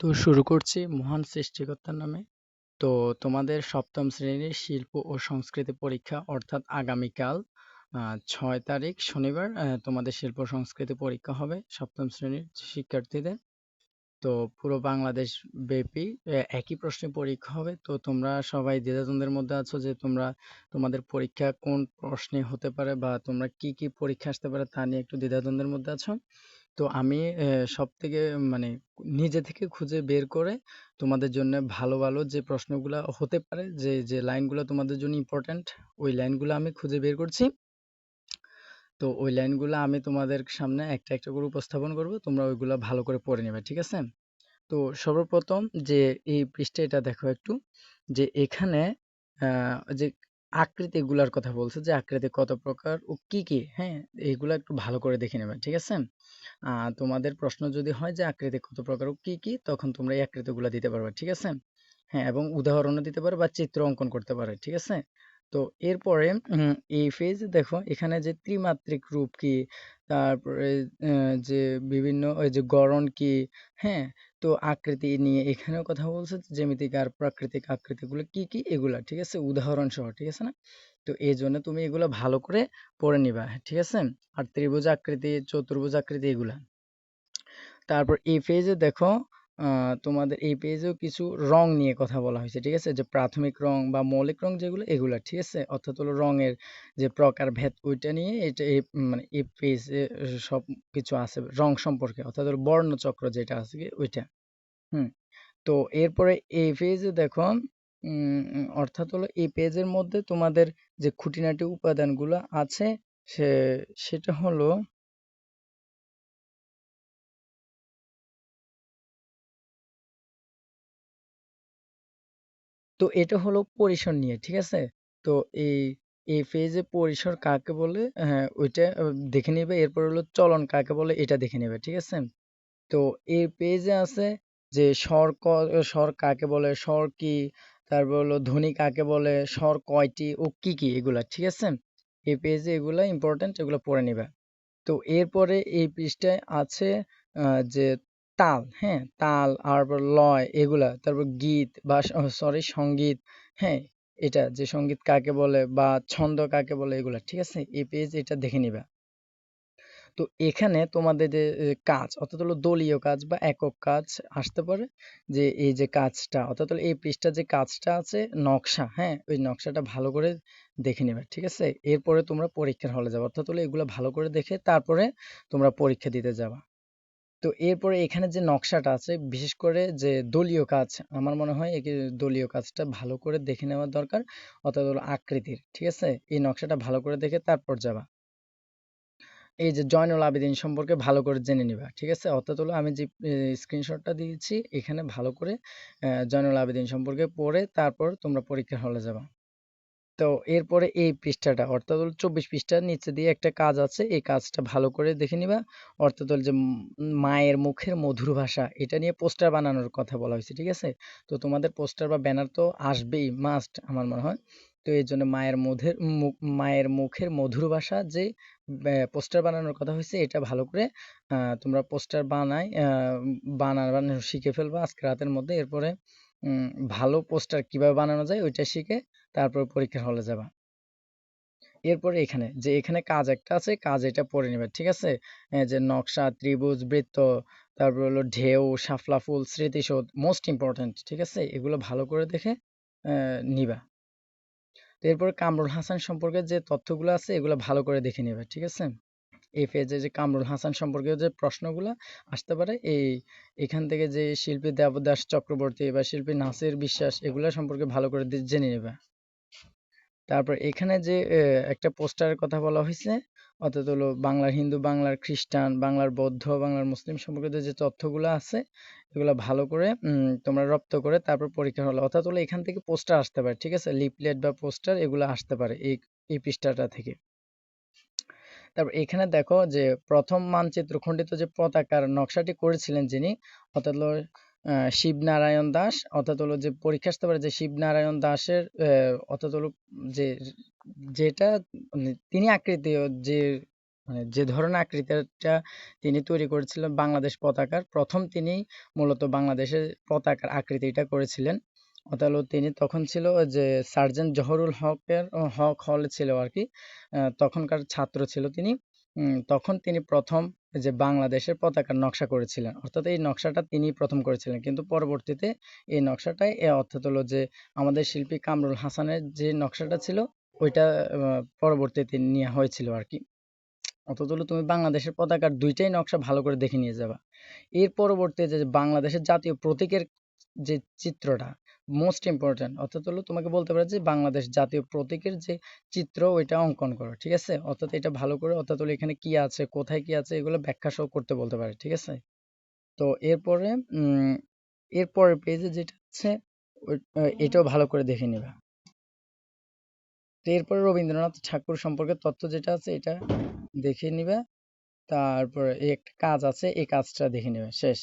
তো শুরু করছি মহান সৃষ্টিকর্তার নামে। তো তোমাদের সপ্তম শ্রেণির শিল্প ও সংস্কৃতি পরীক্ষা অর্থাৎ আগামীকাল ছয় তারিখ শনিবার তোমাদের শিল্প সংস্কৃতি পরীক্ষা হবে সপ্তম শ্রেণির শিক্ষার্থীদের। তো পুরো বাংলাদেশ ব্যাপী একই প্রশ্নে পরীক্ষা হবে। তো তোমরা সবাই দ্বিধাদ্বন্দ্বের মধ্যে আছো যে তোমরা, তোমাদের পরীক্ষা কোন প্রশ্নে হতে পারে বা তোমরা কি কি পরীক্ষা আসতে পারে তা নিয়ে একটু দ্বিধাদ্বন্দ্বের মধ্যে আছো। তো আমি সব থেকে মানে নিজে থেকে খুঁজে বের করে তোমাদের জন্য ভালো ভালো যে প্রশ্নগুলো হতে পারে যে যে লাইনগুলো তোমাদের জন্য ইম্পর্টেন্ট ওই লাইনগুলো আমি খুঁজে বের করছি। তো ওই লাইনগুলো আমি তোমাদের সামনে একটা একটা করে উপস্থাপন করব তোমরা ওইগুলো ভালো করে পড়ে নেবে ঠিক আছে? তো সর্বপ্রথম যে এই পৃষ্ঠে এটা দেখো একটু যে এখানে আহ, যে আকৃতিগুলার কথা বলছে যে আকৃতি কত প্রকার ও কি কি? হ্যাঁ এইগুলো একটু ভালো করে দেখে নেবে ঠিক আছে? আহ তোমাদের প্রশ্ন যদি হয় যে আকৃতি কত প্রকার ও কি কি, তখন তোমরা এই আকৃতি গুলা দিতে পারবে, ঠিক আছে? হ্যাঁ এবং উদাহরণও দিতে পারো বা চিত্র অঙ্কন করতে পারো, ঠিক আছে? তো এরপরে এই ফেজ দেখো, এখানে যে ত্রিমাত্রিক রূপ কি, তারপরে যে বিভিন্ন, ওই যে গড়ন কি হ্যাঁ? তো আকৃতি নিয়ে এখানেও কথা বলছে, জ্যামিতিক আর প্রাকৃতিক আকৃতিগুলো কি কি, এগুলা, ঠিক আছে? উদাহরণ সহ ঠিক আছে না? তো এই জন্য তুমি এগুলো ভালো করে পড়ে নিবা, ঠিক আছে? আর ত্রিভুজ আকৃতি, চতুর্ভুজ আকৃতি, এগুলা। তারপর এই পেজে দেখো তোমাদের এই পেজেও কিছু রং নিয়ে কথা বলা হয়েছে, ঠিক আছে? যে প্রাথমিক রং বা মৌলিক রং যেগুলো, এগুলা, ঠিক আছে? অর্থাৎ হলো রঙের যে প্রকার ভেদ, ওইটা নিয়ে এটা এই মানে এই পেজে সব কিছু আছে, রং সম্পর্কে। অর্থাৎ হলো বর্ণচক্র যেটা আছে ওইটা। হুম? তো এরপরে এই পেজে দেখো অর্থাৎ হলো এই পেজের মধ্যে তোমাদের যে খুঁটিনাটি উপাদানগুলো আছে, সে, সেটা হলো তো এটা হলো পরিসর নিয়ে, ঠিক আছে? তো এই এই ফেজে পরিসর কাকে বলে? হ্যাঁ ওইটা দেখে নিবে। এরপর হলো চলন কাকে বলে? এটা দেখে নেবে, ঠিক আছে? তো এই পেজে আছে যে স্বর ক, স্বর কাকে বলে? স্বর কি? তারপর হলো ধ্বনি কাকে বলে? স্বর কয়টি? ও কি কি? এগুলা, ঠিক আছে? এই পেজে এগুলা ইম্পর্টেন্ট এগুলো পড়ে নিবে। তো এরপরে এই পৃষ্ঠায় আছে যে তাল হ্যাঁ? তাল আর লয় এগুলা, তারপর গীত বা সরি সংগীত হ্যাঁ? এটা যে সংগীত কাকে বলে বা ছন্দ কাকে বলে এগুলা, ঠিক আছে? এই পেজ এটা দেখে নিবা। তো এখানে তোমাদের যে কাজ, অর্থাৎ হলো দলীয় কাজ বা একক কাজ আসতে পারে, যে এই যে কাজটা, অর্থাৎ হলো এই পৃষ্ঠা যে কাজটা আছে, নকশা হ্যাঁ? ওই নকশাটা ভালো করে দেখে নেবে, ঠিক আছে? এরপরে তোমরা পরীক্ষার হলে যাবে, অর্থাৎ হলো এগুলো ভালো করে দেখে তারপরে তোমরা পরীক্ষা দিতে যাবা। তো এরপরে এখানে যে নকশাটা আছে, বিশেষ করে যে দলীয় কাজ, আমার মনে হয় এই দলীয় কাজটা ভালো করে দেখে নেওয়ার দরকার, অর্থাৎ হলো আকৃতির, ঠিক আছে? এই নকশাটা ভালো করে দেখে তারপর যাবা। এই যে জয়নুল আবেদিন সম্পর্কে ভালো করে জেনে নিবা, ঠিক আছে? অর্থাৎ হলো আমি যে স্ক্রিনশটটা দিয়েছি, এখানে ভালো করে জয়নুল আবেদিন সম্পর্কে পড়ে তারপর তোমরা পরীক্ষার হলে যাবা। তো এরপরে এই পৃষ্ঠাটা, অর্থাৎ হলো চব্বিশ পৃষ্ঠার নিচে দিয়ে একটা কাজ আছে, এই কাজটা ভালো করে দেখে নিবা। অর্থাৎ হলো যে মায়ের মুখের মধুর ভাষা, এটা নিয়ে পোস্টার বানানোর কথা বলা হয়েছে, ঠিক আছে? তো তোমাদের পোস্টার বা ব্যানার তো আসবেই মাস্ট আমার মনে হয়। তো এই জন্য মায়ের মধুর মায়ের মুখের মধুর ভাষা যে পোস্টার বানানোর কথা হয়েছে, এটা ভালো করে তোমরা পোস্টার বানাই বানানো শিখে ফেলবা আজকে রাতের মধ্যে। এরপরে ভালো পোস্টার কীভাবে বানানো যায় ওইটা শিখে তারপর পরীক্ষার হলে যাবা। এরপরে এখানে, যে এখানে কাজ একটা আছে, কাজ এটা পড়ে নেবে, ঠিক আছে? যে নকশা, ত্রিভুজ, বৃত্ত, তারপর হলো ঢেউ শাফলা ফুল স্মৃতিশোধ মোস্ট ইম্পর্টেন্ট ঠিক আছে? এগুলো ভালো করে দেখে নিবা। তো এরপরে কামরুল হাসান সম্পর্কে যে তথ্যগুলো আছে, এগুলো ভালো করে দেখে নেবে, ঠিক আছে? এই পেজে যে কামরুল হাসান সম্পর্কে যে প্রশ্নগুলো আসতে পারে, এই এখান থেকে যে শিল্পী দেবদাস চক্রবর্তী বা শিল্পী নাসির বিশ্বাস এগুলো সম্পর্কে ভালো করে জেনে নেবে। তারপর এখানে যে একটা পোস্টারের কথা বলা হয়েছে অর্থাৎ হলো বাংলার হিন্দু, বাংলার খ্রিস্টান, বাংলার বৌদ্ধ, বাংলার মুসলিম সম্পর্কিত যে তথ্যগুলো আছে, এগুলো ভালো করে তোমরা রপ্ত করে তারপর পরীক্ষা হলো। অর্থাৎ হলো এখান থেকে পোস্টার আসতে পারে, ঠিক আছে? লিপলেট বা পোস্টার এগুলো আসতে পারে এই এই পৃষ্ঠাটা থেকে। তারপর এখানে দেখো যে প্রথম মানচিত্র খণ্ডিত যে পতাকার নকশাটি করেছিলেন যিনি, অর্থাৎ শিবনারায়ণ দাস, অর্থাৎ হলো যে পরীক্ষা আসতে পারে যে শিবনারায়ণ দাসের অর্থাৎ হলো যে যেটা মানে তিনি আকৃতি যে মানে যে ধরনের আকৃতিটা তিনি তৈরি করেছিলেন বাংলাদেশ পতাকার, প্রথম তিনি মূলত বাংলাদেশের পতাকার আকৃতিটা করেছিলেন। ওটা তিনি তখন ছিল যে সার্জেন্ট জহুরুল হকের হক হল ছিল আর কি তখনকার ছাত্র ছিল তিনি। তখন তিনি প্রথম যে বাংলাদেশের পতাকার নকশা করেছিলেন, অর্থাৎ এই নকশাটা তিনি প্রথম করেছিলেন। কিন্তু পরবর্তীতে এই নকশাটাই অর্থাৎ হলো যে আমাদের শিল্পী কামরুল হাসানের যে নকশাটা ছিল, ওইটা পরবর্তীতে নেওয়া হয়েছিল আর কি। হলো তুমি বাংলাদেশের পতাকার দুইটাই নকশা ভালো করে দেখে নিয়ে যাবা। এর পরবর্তীতে যে বাংলাদেশের জাতীয় প্রতীকের যে চিত্রটা মোস্ট ইম্পর্টেন্ট অর্থাৎ হলো তোমাকে বলতে পারে যে বাংলাদেশ জাতীয় প্রতীকের যে চিত্র, ওইটা অঙ্কন করো, ঠিক আছে? অর্থাৎ এটা ভালো করে, অর্থাৎ হলো এখানে কি আছে, কোথায় কি আছে, এগুলো ব্যাখ্যা সহ করতে বলতে পারে, ঠিক আছে? তো এরপরে এরপরের পেজে যেটা আছে এটাও ভালো করে দেখে নিবা। তো এরপরে রবীন্দ্রনাথ ঠাকুর সম্পর্কে তথ্য যেটা আছে, এটা দেখে নিবা। তারপরে এই একটা কাজ আছে, এই কাজটা দেখে নেবে, শেষ।